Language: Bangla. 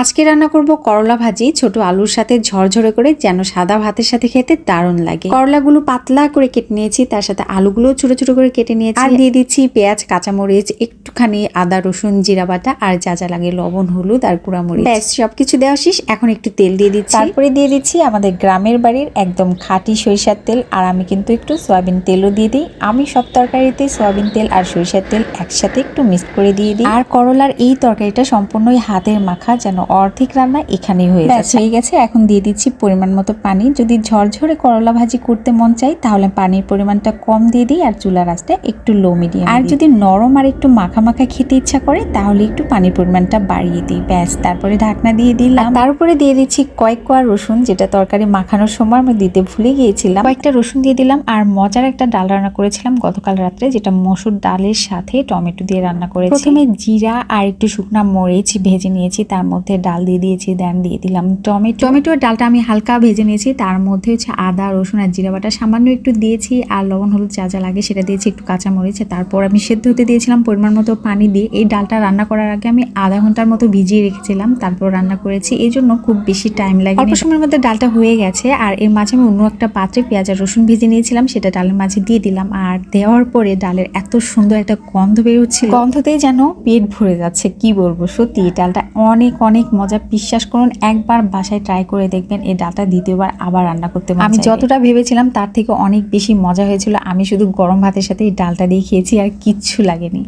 আজকে রান্না করব করলা ভাজি। ছোট আলুর সাথে ঝরঝরে করে যেন সাদা ভাতের সাথে খেতে দারুণ লাগে। করলাগুলো পাতলা করে কেটে নিয়েছি, তার সাথে আলুগুলো ছোট ছোট করে কেটে নিয়েছি। আর দিয়ে দিচ্ছি পেঁয়াজ, কাঁচামরিচ, একটুখানি আদা, রসুন, জিরা বাটা আর যা যা লাগে লবণ, হলুদ আর গুঁড়ামরিচ ব্যাস, সবকিছু দেওয়া শেষ। এখন একটু তেল দিয়ে দিচ্ছি। তারপরে দিয়ে দিচ্ছি আমাদের গ্রামের বাড়ির একদম খাঁটি সরিষার তেল। আর আমি কিন্তু একটু সয়াবিন তেলও দিয়ে দিই। আমি সব তরকারিতে সয়াবিন তেল আর সরিষার তেল একসাথে একটু মিক্স করে দিয়ে দিই। আর করলার এই তরকারিটা সম্পূর্ণই হাতের মাখা, যেন অর্ধেক রান্না এখানেই হয়ে যাচ্ছে। হয়ে গেছে। এখন দিয়ে দিচ্ছি পরিমাণ মতো পানি। যদি ঝরঝরে করলা ভাজি করতে মন চাই তাহলে পানির পরিমাণটা কম দিয়ে দিই আর চুলার আঁচটা একটু লো মিডিয়াম আর যদি নরম আর একটু মাখা মাখা খেতে ইচ্ছা করে তাহলে একটু পানির পরিমাণটা বাড়িয়ে দিই। ব্যাস তারপরে ঢাকনা দিয়ে দিলাম। তার উপরে দিয়ে দিচ্ছি কয়েক কোয়া রসুন যেটা তরকারি মাখানোর সময় আমি দিতে ভুলে গিয়েছিলাম। কয়েকটা রসুন দিয়ে দিলাম আর মজার একটা ডাল রান্না করেছিলাম গতকাল রাত্রে যেটা মসুর ডালের সাথে টমেটো দিয়ে রান্না করেছি। প্রথমে জিরা আর একটু শুকনা মরিচ ভেজে নিয়েছি তার মধ্যে ডাল দিয়ে দিয়েছি দেন দিয়ে দিলাম টমেটো। টমেটোর ডালটা আমি হালকা ভেজে নিয়েছি, তার মধ্যে হচ্ছে আদা, রসুন আর জিরা বাটা সামান্য একটু দিয়েছি, আর লবণ, হলুদ যা যা লাগে সেটা দিয়েছি, একটু কাঁচা মরিচ তারপর আমি সেদ্ধ হতে দিয়েছিলাম পরিমাণ মতো পানি দিয়ে। এই ডালটা রান্না করার আগে আমি আধা ঘণ্টার মতো ভিজিয়ে রেখেছিলাম, তারপর রান্না করেছি। এই জন্য খুব বেশি টাইম লাগে অল্প সময়ের মধ্যে ডালটা হয়ে গেছে, আর এর মাঝে আমি অন্য একটা পাত্রে পেঁয়াজ আর রসুন ভেজে নিয়েছিলাম, সেটা ডালের মাঝে দিয়ে দিলাম। আর দেওয়ার পরে ডালের এত সুন্দর একটা গন্ধ বেরোচ্ছিল। গন্ধতেই যেন পেট ভরে যাচ্ছে, কি বলব? সত্যি ডালটা অনেক অনেক মজা। বিশ্বাস করুন একবার বাসায় ট্রাই করে দেখবেন এই ডালটা দ্বিতীয়বার আবার রান্না করতে আমি যতটা ভেবেছিলাম তার থেকে অনেক বেশি মজা হয়েছিল। আমি শুধু গরম ভাতের সাথে এই ডালটা দিয়ে খেয়েছি আর কিচ্ছু লাগেনি।